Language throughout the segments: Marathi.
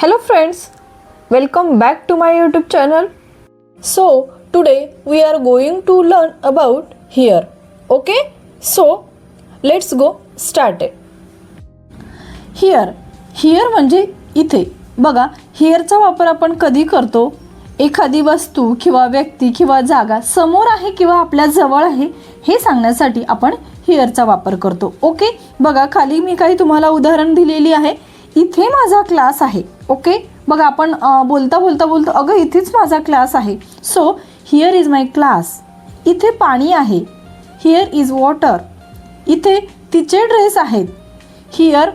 Hello friends, welcome back to my YouTube channel. So, today we are going to learn about here. Okay? So, let's go start it. Here here म्हणजे इथे बघा हिअरचा वापर आपण कधी करतो एखादी वस्तू किंवा व्यक्ती किंवा जागा समोर आहे किंवा आपल्या जवळ आहे हे सांगण्यासाठी आपण हिअरचा वापर करतो ओके बघा खाली मी काही तुम्हाला उदाहरण दिलेली आहे इथे माझा क्लास आहे ओके? बघा आपण बोलता बोलता बोलतो अगं इथेच माझा क्लास आहे. So here is my class इथे पाणी आहे. हिअर इज वॉटर इथे तिचे ड्रेस आहेत. Here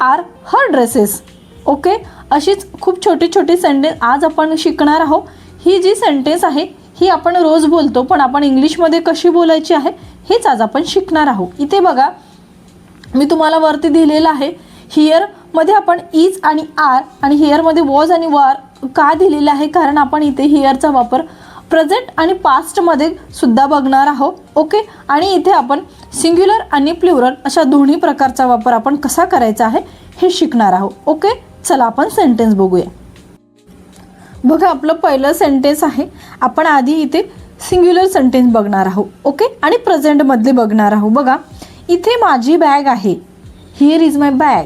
are her dresses okay अशीच खूप छोटी छोटी सेंटेन्स आज आपण शिकणार आहोत. ही जी सेंटेन्स आहे ही आपण रोज बोलतो पण आपण इंग्लिशमध्ये कशी बोलायची आहे हेच आज आपण शिकणार आहोत. इथे बघा मी तुम्हाला वरती दिलेलं आहे. हिअरमध्ये आपण इज आणि आर आणि हिअरमध्ये वॉज आणि वार का दिलेलं आहे? कारण आपण इथे हिअरचा वापर प्रेझेंट आणि पास्टमध्ये सुद्धा बघणार आहोत. ओके आणि इथे आपण सिंग्युलर आणि प्ल्युरल अशा दोन्ही प्रकारचा वापर आपण कसा करायचा आहे हे शिकणार आहोत. ओके चला आपण सेंटेन्स बघूया. बघा आपलं पहिलं सेंटेन्स आहे. आपण आधी इथे सिंग्युलर सेंटेन्स बघणार आहोत. ओके आणि प्रेझेंटमधले बघणार आहोत. बघा इथे माझी बॅग आहे. Here is my bag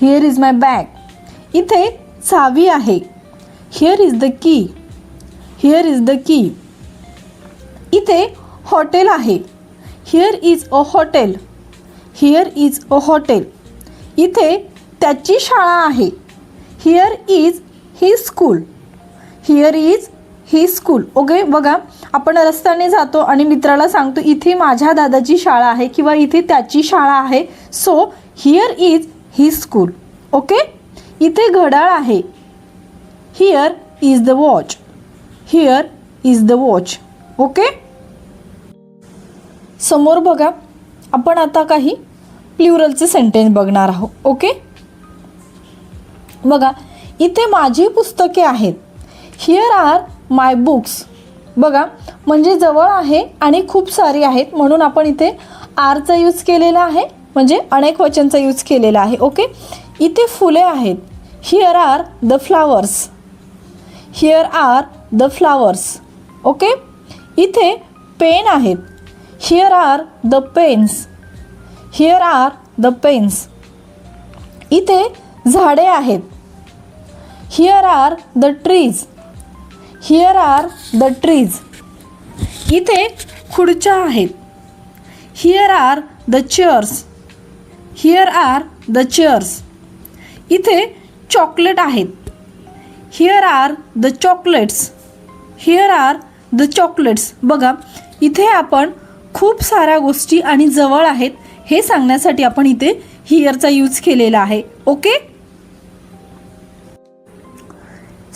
here is my bag इथे चावी आहे. Here is the key here is the key इथे हॉटेल आहे. Here is a hotel here is a hotel इथे त्याची शाळा आहे. Here is he school here is he school okay बघा आपण रस्त्याने जातो आणि मित्राला सांगतो इथे माझ्या दादाची शाळा आहे किंवा इथे त्याची शाळा आहे. So here is he school okay? इथे घड्याळ आहे. Here is the watch here is the watch okay? समोर बघा आपण आता काही प्ल्युरलचे सेंटेन्स बघणार आहोत ओके? बघा इथे माझी पुस्तके आहेत. हिअर आर माय बुक्स बघा म्हणजे जवळ आहे आणि खूप सारी आहेत म्हणून आपण इथे आरचा यूज केलेला आहे. म्हणजे अनेक वचनचा यूज केलेला आहे. ओके इथे फुले आहेत. Here are the flowers here are the flowers okay इथे पेन आहेत. Here are the pens here are the pens इथे झाडे आहेत. Here are the trees here are the trees इथे खुर्च्या आहेत. Here are the chairs here are the chairs इथे चॉकलेट आहेत. Here are the chocolates here are the chocolates बघा इथे आपण खूप साऱ्या गोष्टी आणि जवळ आहेत हे सांगण्यासाठी आपण इथे हिअरचा यूज केलेला आहे. ओके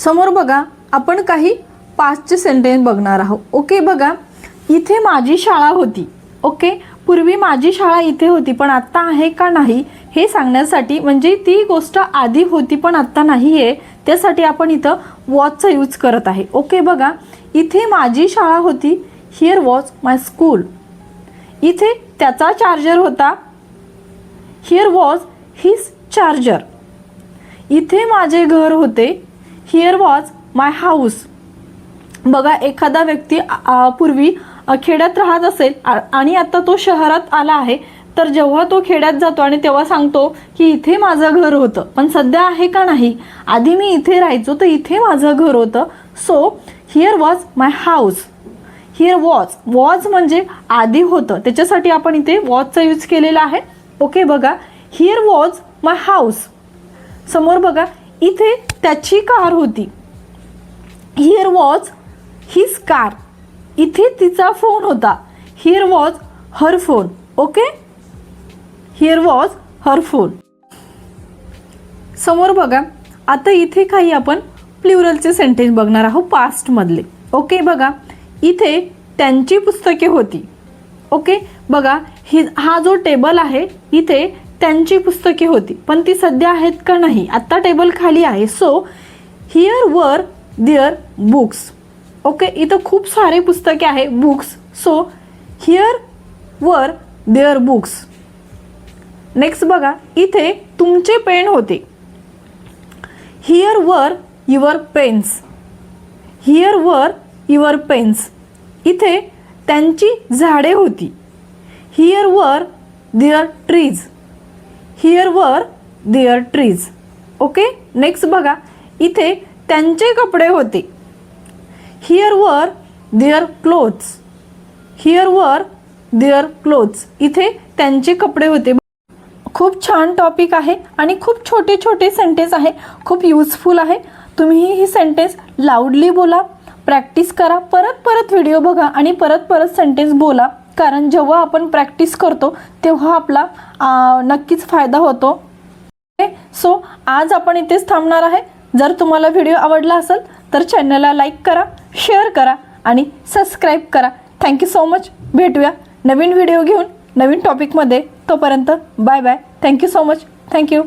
समोर बघा आपण काही पाचचे सेंटेन्स बघणार आहोत. ओके बघा इथे माझी शाळा होती. ओके पूर्वी माझी शाळा इथे होती पण आत्ता आहे का नाही हे सांगण्यासाठी म्हणजे ती गोष्ट आधी होती पण आत्ता नाही आहे त्यासाठी आपण इथं वॉचचा यूज करत आहे. ओके बघा. इथे माझी शाळा होती. हिअर वॉच माय स्कूल इथे त्याचा चार्जर होता. हिअर वॉज हिज चार्जर इथे माझे घर होते. हिअर वॉज माय हाऊस बघा एखादा व्यक्ती पूर्वी खेड्यात राहत असेल आणि आता तो शहरात आला आहे तर जेव्हा तो खेड्यात जातो आणि तेव्हा सांगतो की इथे माझं घर होतं. पण सध्या आहे का नाही? आधी मी इथे राहायचो तर इथे माझं घर होतं. So here was my house here was was म्हणजे आधी होतं. त्याच्यासाठी आपण इथे वॉजचा यूज केलेला आहे. ओके बघा. हिअर वॉज माय हाऊस समोर बघा. इथे त्याची कार होती. हिअर वॉज हिज कार इथे तिचा फोन होता. Here was her phone okay here was her phone समोर बघा आता इथे काही आपण प्ल्युरलचे सेंटेन्स बघणार आहोत पास्टमधले ओके बघा इथे त्यांची पुस्तके होती ओके बघा ही हा जो टेबल आहे इथे त्यांची पुस्तके होती पण ती सध्या आहेत का नाही? आत्ता टेबल खाली आहे. सो हिअर वर दिअर बुक्स ओके इथं खूप सारे पुस्तके आहे books so here were their books next बघा इथे तुमचे पेन होते. Here were your pens here were your pens इथे त्यांची झाडे होती. Here were their trees here were their trees okay next बघा इथे त्यांचे कपडे होते. Here were their clothes here were their clothes इथे त्यांचे कपडे होते. खूप छान टॉपिक आहे आणि खूप छोटे छोटे सेंटेन्स आहे. खूप युजफुल आहे. तुम्ही ही सेंटेन्स लाऊडली बोला प्रॅक्टिस करा परत परत व्हिडिओ बघा आणि परत परत सेंटेन्स बोला. कारण जेव्हा आपण प्रॅक्टिस करतो तेव्हा आपला नक्कीच फायदा होतो. ओके सो आज आपण इथेच थांबणार आहे. जर तुम्हाला व्हिडिओ आवडला असेल तर चॅनलला लाईक करा शेअर करा आणि सबस्क्राईब करा. थँक्यू सो मच भेटूया नवीन व्हिडिओ घेऊन नवीन टॉपिकमध्ये तोपर्यंत bye bye thank you so much thank you